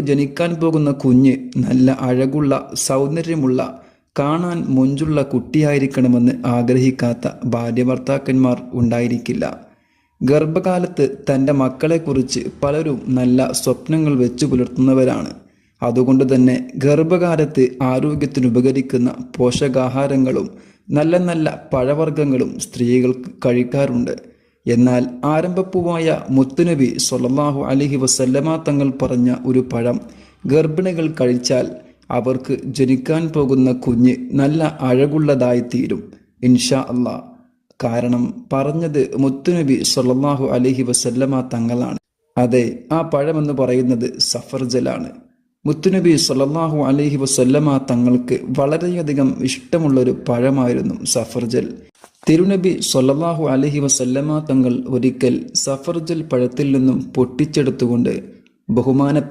ജനിക്കാൻ പോകുന്ന കുഞ്ഞ് നല്ല അഴകുള്ള സൗന്ദര്യമുള്ള കാണാൻ മൊഞ്ചുള്ള കുട്ടിയായിരിക്കണമെന്ന് ആഗ്രഹിക്കാത്ത ഭാര്യഭർത്താക്കന്മാർ ഉണ്ടായിരിക്കില്ല. ഗർഭകാലത്ത് തന്റെ മക്കളെക്കുറിച്ച് പലരും നല്ല സ്വപ്നങ്ങൾ വെച്ചു പുലർത്തുന്നവരാണ്. അതുകൊണ്ട് തന്നെ ഗർഭകാലത്ത് ആരോഗ്യത്തിന് ഉപകരിക്കുന്ന പോഷകാഹാരങ്ങളും നല്ല നല്ല പഴവർഗങ്ങളും സ്ത്രീകൾക്ക് കഴിക്കാറുണ്ട്. എന്നാൽ ആരംഭപ്പൂവായ മുത്തുനബി സൊല്ലാഹു അലഹി വസല്ലമ തങ്ങൾ പറഞ്ഞ ഒരു പഴം ഗർഭിണികൾ കഴിച്ചാൽ അവർക്ക് ജനിക്കാൻ പോകുന്ന കുഞ്ഞ് നല്ല അഴകുള്ളതായിത്തീരും ഇൻഷാ അള്ളാ കാരണം പറഞ്ഞത് മുത്തുനബി സൊല്ലാഹു അലഹി വസല്ലമ തങ്ങളാണ്. അതെ ആ പഴമെന്ന് പറയുന്നത് സഫർജലാണ് മുത്തുനബി സൊല്ലാഹു അലഹി വസല്ലമ തങ്ങൾക്ക് വളരെയധികം ഇഷ്ടമുള്ളൊരു പഴമായിരുന്നു സഫർജൽ തിരുനബി സൊല്ലാഹു അലഹി വസല്ലമ തങ്ങൾ ഒരിക്കൽ സഫർജൽ പഴത്തിൽ നിന്നും പൊട്ടിച്ചെടുത്തുകൊണ്ട് ബഹുമാനപ്പെട്ട